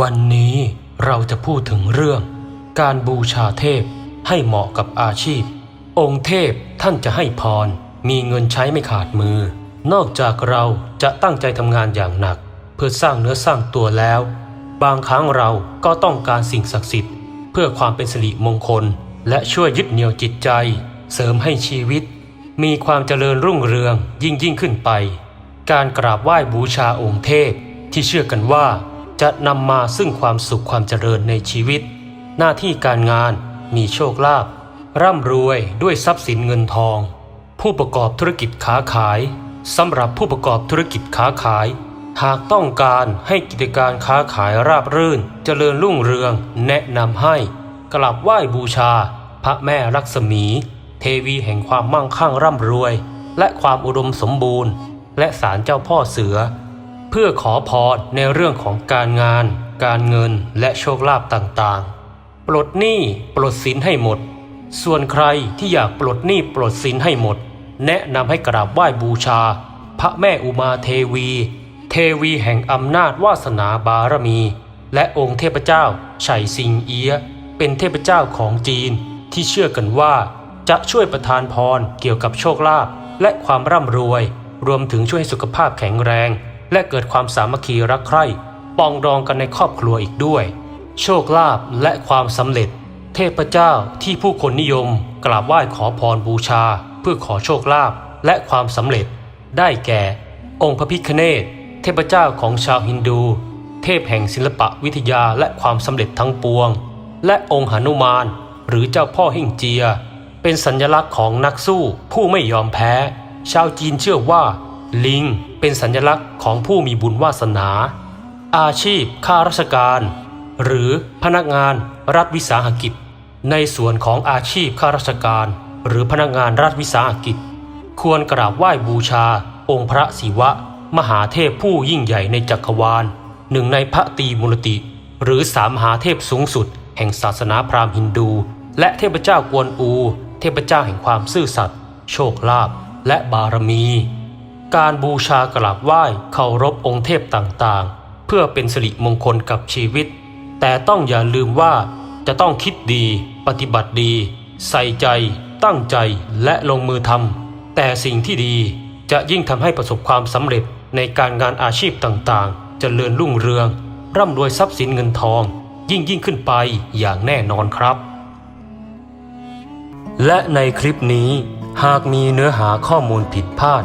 วันนี้เราจะพูดถึงเรื่อง การบูชาเทพให้เหมาะกับอาชีพ องค์เทพท่านจะให้พร มีเงินใช้ไม่ขาดมือ นอกจากเราจะตั้งใจทำงานอย่างหนัก เพื่อสร้างเนื้อสร้างตัวแล้ว บางครั้งเราก็ต้องการสิ่งศักดิ์สิทธิ์ เพื่อความเป็นสิริมงคล และช่วยยึดเหนี่ยวจิตใจ เสริมให้ชีวิต มีความเจริญรุ่งเรืองยิ่งยิ่งขึ้นไป การกราบไหว้บูชาองค์เทพที่เชื่อกันว่า จะนำมาซึ่งความสุขความเจริญในชีวิต หน้าที่การงานมีโชคลาภร่ำรวยด้วยทรัพย์สินเงินทอง ผู้ประกอบธุรกิจค้าขายสำหรับผู้ประกอบธุรกิจค้าขาย หากต้องการให้กิจการค้าขายราบรื่น เจริญรุ่งเรือง แนะนำให้กราบไหว้บูชา พระแม่ลักษมี เทวีแห่งความมั่งคั่งร่ำรวย และความอุดมสมบูรณ์ และศาลเจ้าพ่อเสือ เพื่อขอพรในเรื่องของการงาน การเงินและโชคลาภต่างๆ ปลดหนี้ปลดสินให้หมด ส่วนใครที่อยากปลดหนี้ปลดสินให้หมด แนะนำให้กราบไหว้บูชา พระแม่อุมาเทวี เทวีแห่งอำนาจวาสนาบารมี และองค์เทพเจ้าไฉซิงเอีย เป็นเทพเจ้าของจีนที่เชื่อกันว่าจะช่วยประทานพรเกี่ยวกับโชคลาภและความร่ำรวย รวมถึงช่วยให้สุขภาพแข็งแรง และเกิดความสามัคคีรักใคร่ปองดองกันในครอบครัวอีกด้วย โชคลาภและความสำเร็จ เทพเจ้าที่ผู้คนนิยม กราบไหว้ขอพรบูชา เพื่อขอโชคลาภและความสำเร็จ ได้แก่ องค์พระพิฆเนศเทพเจ้าของชาวฮินดู เทพแห่งศิลปะวิทยาและความสำเร็จทั้งปวง และองค์หนุมาน หรือเจ้าพ่อหิ่งเจีย เป็นสัญลักษณ์ของนักสู้ผู้ไม่ยอมแพ้ ชาวจีนเชื่อว่า ลิงเป็นสัญลักษณ์ของผู้มีบุญวาสนา อาชีพข้าราชการ หรือพนักงานรัฐวิสาหกิจ ในส่วนของอาชีพข้าราชการ หรือพนักงานรัฐวิสาหกิจ ควรกราบไหว้บูชา องค์พระศิวะ มหาเทพผู้ยิ่งใหญ่ในจักรวาล หนึ่งในพระตีมูลติ หรือสามมหาเทพสูงสุด แห่งศาสนาพราหมณ์ฮินดู และเทพเจ้ากวนอู เทพเจ้าแห่งความซื่อสัตย์โชคลาภและบารมี การบูชากราบไหว้เคารพองค์เทพต่างๆ เพื่อเป็นสิริมงคลกับชีวิต แต่ต้องอย่าลืมว่าจะต้องคิดดีปฏิบัติดี ใส่ใจ ตั้งใจและลงมือทำแต่สิ่งที่ดีจะยิ่งทำให้ประสบความสำเร็จในการงานอาชีพต่างๆเจริญรุ่งเรือง ร่ำรวยทรัพย์สินเงินทอง ยิ่งยิ่งขึ้นไปอย่างแน่นอนครับ และในคลิปนี้หากมีเนื้อหาข้อมูลผิดพลาด